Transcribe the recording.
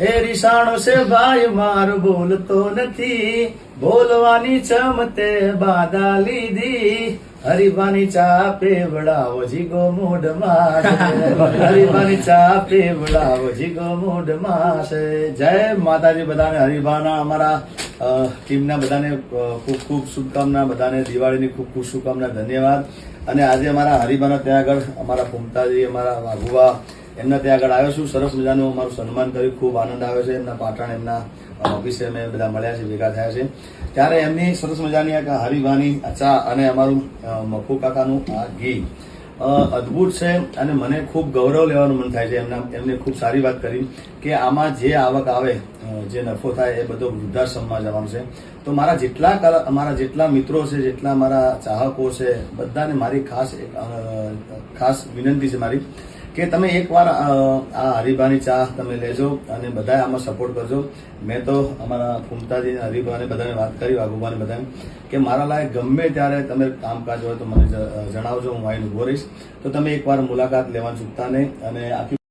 હે રીસાણો છે ભાઈ માર બોલતો નથી. બોલવાની ચમતે બાધા લીધી. હરિભાની ચા પેવડાવો જીગો મૂઢ માસે હરિભાની ચા પેવડાવો જીગો મૂઢ માસે જય માતાજી બધાને હરિભાના અમારા ટીમના બધાને ખૂબ ખૂબ શુભકામના બધાને દિવાળીની ખૂબ ખૂબ શુભકામના ધન્યવાદ. અને આજે અમારા હરિભાના ત્યાં આગળ અમારા ફૂમતાજી અમારા વાઘુવા એમના ત્યાં આગળ આવ્યો છું. સરસ મજાનું અમારું સન્માન કર્યું. ખૂબ આનંદ આવ્યો છે. એમના પાટણ એમના ઓફિસે અમે બધા મળ્યા છે ભેગા થયા છે ત્યારે એમની સરસ મજાની આ હરિભાની અચા અને અમારું મફુ કાકાનું આ અ, અદ્ભુત છે અને મને ખૂબ ગૌરવ લેવાનું મન થાય છે. એમના, એમને ખૂબ સારી વાત કરી કે આમાં જે આવક આવે જે નફો થાય એ બધો વૃદ્ધાશ્રમમાં જવાનું છે. તો મારા જેટલા મારા જેટલા મિત્રો છે, જેટલા મારા ચાહકો છે, બધાને મારી ખાસ ખાસ વિનંતી છે મારી કે તમે એકવાર આ હરીબાની ચા તમે લેજો અને બધા આમાં સપોર્ટ કરજો. મેં તો અમારા ફૂમતાજી હરિભાને બધાને વાત કરી, વાઘુભાને બધાને, કે મારા લાયક ગમે ત્યારે તમે કામકાજ હોય તો મને જણાવજો, હું આવીને ઊભો રહીશ. તો તમે એકવાર મુલાકાત લેવાનું ચૂકતા નહીં અને આખી